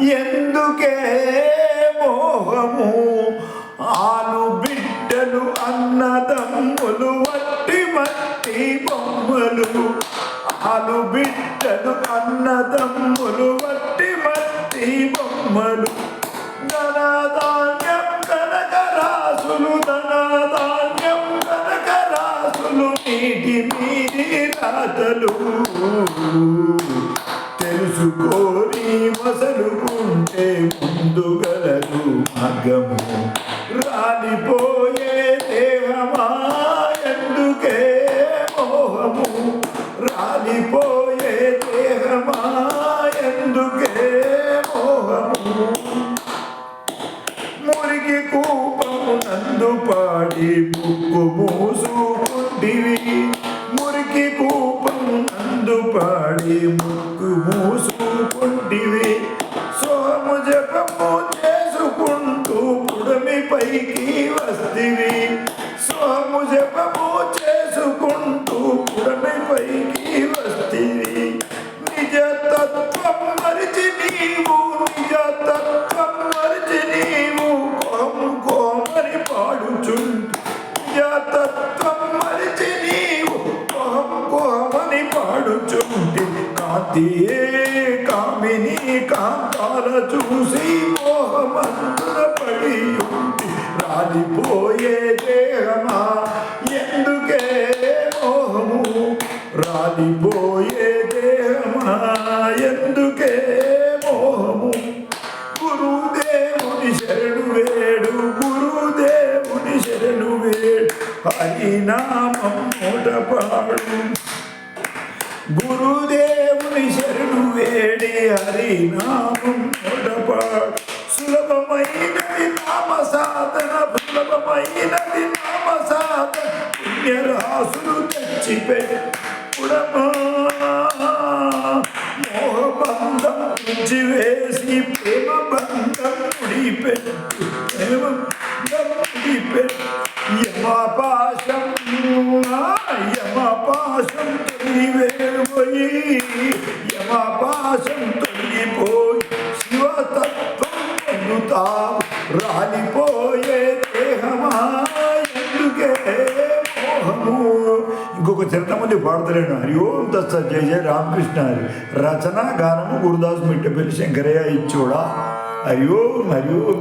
ఎందుకే మోహము? ఆను బిడ్డలు అన్నదమ్ములు వట్టి మట్టి బొమ్మలు. ఆలు బిడ్డలు అన్నదమ్ములు వట్టి మట్టి బొమ్మలు. ధనధాన్యం కనకరాసులు ధనధాన్యం కనకరాసులు నీటి మీది రాతలు. తెలుసుకోని ముందు గలదు మార్గము. రాలిపోయే దేహమా ఎందుకే మోహము. రాలిపోయే దేహమా ఎందుకే మోహము. మురికి కూపము నందు పాడి ముక్కు మూసుకుంటివి. మురికి కూపము నందు పాడి ముక్కు మూసుకుంటివి. జపము చేసుకుంటూ పురమి పైకి వస్తివి. నిజతత్వం మరిచి నీవు నిజ తత్వం మరిచి నీవు కోము కోమని పాడుచుంటు నిజతత్వం మరిచి నీవు కోము కోమని పాడుచుంటి కాంతియే కామిని కాంతాల చూసి మోహమంతుల పడి ఉంటి రాలిపోయే రాలిపోయే దేహమా ఎందుకే మోహము? గురుదేవుని శరణు వేడు గురుదేవుని శరణు వేడు హరినామం మూటపాడు గురుదేవుని శరణు వేడి హరినామం మూటపాడు సులభమైనది నామ సాధన సులభమైనది నామ సాధన పుణ్యరాసులు తెచ్చిపెట్టుడమా మోహబంధం నుంచి ప్రేమ బంధం ముడిపెట్టు ప్రేమ ముడిపెట్టు. యమపాశం యమపాశం తొలివేపోయి యమపాశం తొలగిపోయి శివతత్వం పొందుతా. రాలిపోయే దేహమా ఎందుకే ఇంకొక చరణం ఉంది పాడతలేను హరి ఓం దత్త జయ జయ రామకృష్ణ హరి రచన గానము గురుదాస్ మిట్టపల్లి శంకరయ్య ఇచ్చోడా హరి ఓం హరి ఓం